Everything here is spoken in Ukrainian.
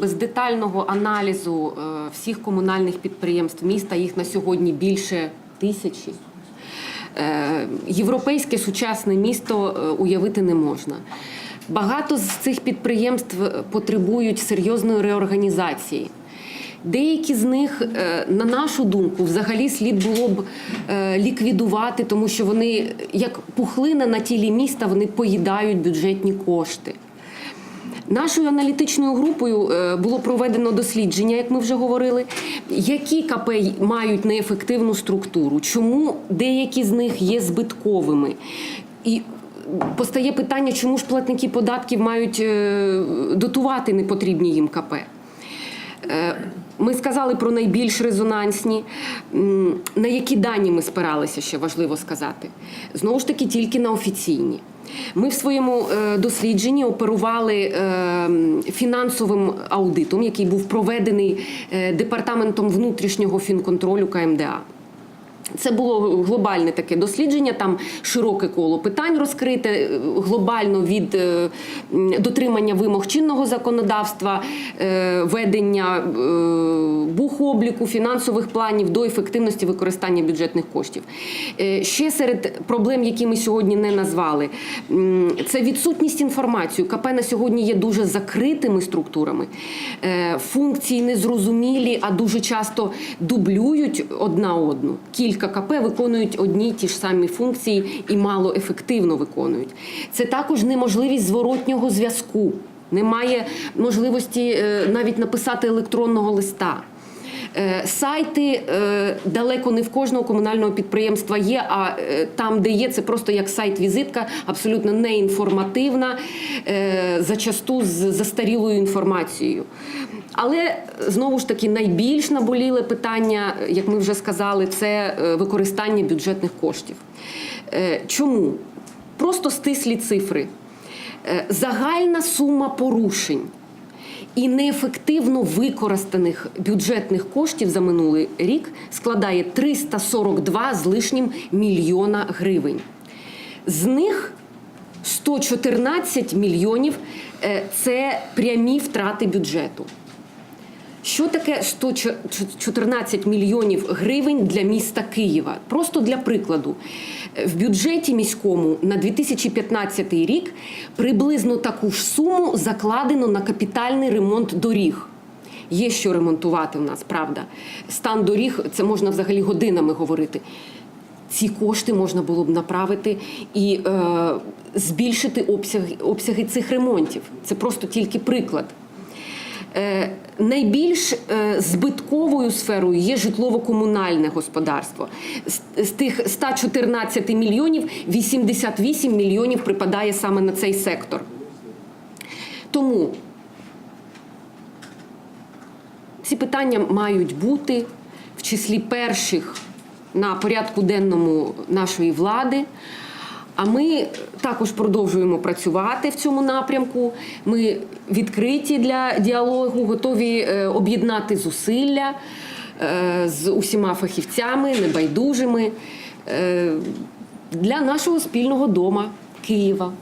Без детального аналізу е, всіх комунальних підприємств міста, їх на сьогодні більше тисячі. е, Європейське сучасне місто е, уявити не можна. Багато з цих підприємств потребують серйозної реорганізації. Деякі з них, на нашу думку, взагалі слід було б ліквідувати, тому що вони, як пухлина на тілі міста, вони поїдають бюджетні кошти. Нашою аналітичною групою е, було проведено дослідження, як ми вже говорили, які КП мають неефективну структуру, чому деякі з них є збитковими. І постає питання, чому ж платники податків мають е, дотувати непотрібні їм КП. Е, Ми сказали про найбільш резонансні. На які дані ми спиралися, ще важливо сказати. Знову ж таки, тільки на офіційні. Ми в своєму е, дослідженні оперували е, фінансовим аудитом, який був проведений е, департаментом внутрішнього фінконтролю КМДА. Це було глобальне таке дослідження, там широке коло питань розкрите е, глобально від е, дотримання вимог чинного законодавства, е, ведення бухобліку, фінансових планів до ефективності використання бюджетних коштів. Ще серед проблем, які ми сьогодні не назвали, це відсутність інформації. КП на сьогодні є дуже закритими структурами. Функції незрозумілі, а дуже часто дублюють одна одну. Кілька КП виконують одні ті ж самі функції і мало ефективно виконують. Це також неможливість зворотнього зв'язку. Немає можливості е, навіть написати електронного листа. Е, Сайти е, далеко не в кожного комунального підприємства є, а е, там, де є, це просто як сайт-візитка, абсолютно неінформативна, е, зачасту з застарілою інформацією. Але знову ж таки найбільш наболіле питання, як ми вже сказали, це е, використання бюджетних коштів. Е, Чому? Просто стислі цифри. Е, Загальна сума порушень і неефективно використаних бюджетних коштів за минулий рік складає 342 з лишнім мільйона гривень. З них 114 мільйонів це прямі втрати бюджету. Що таке 114 мільйонів гривень для міста Києва? Просто для прикладу. В бюджеті міському на 2015 рік приблизно таку ж суму закладено на капітальний ремонт доріг. Є що ремонтувати у нас, правда. Стан доріг це можна взагалі годинами говорити. Ці кошти можна було б направити і е, збільшити обсяги, обсяги цих ремонтів. Це просто тільки приклад. Е, Найбільш е, збитковою сферою є житлово-комунальне господарство. З, тих 114 мільйонів 88 мільйонів припадає саме на цей сектор. Тому ці питання мають бути в числі перших на порядку денному нашої влади. А ми також продовжуємо працювати в цьому напрямку. Ми відкриті для діалогу, готові е, об'єднати зусилля е, з усіма фахівцями, небайдужими е, для нашого спільного дома Києва.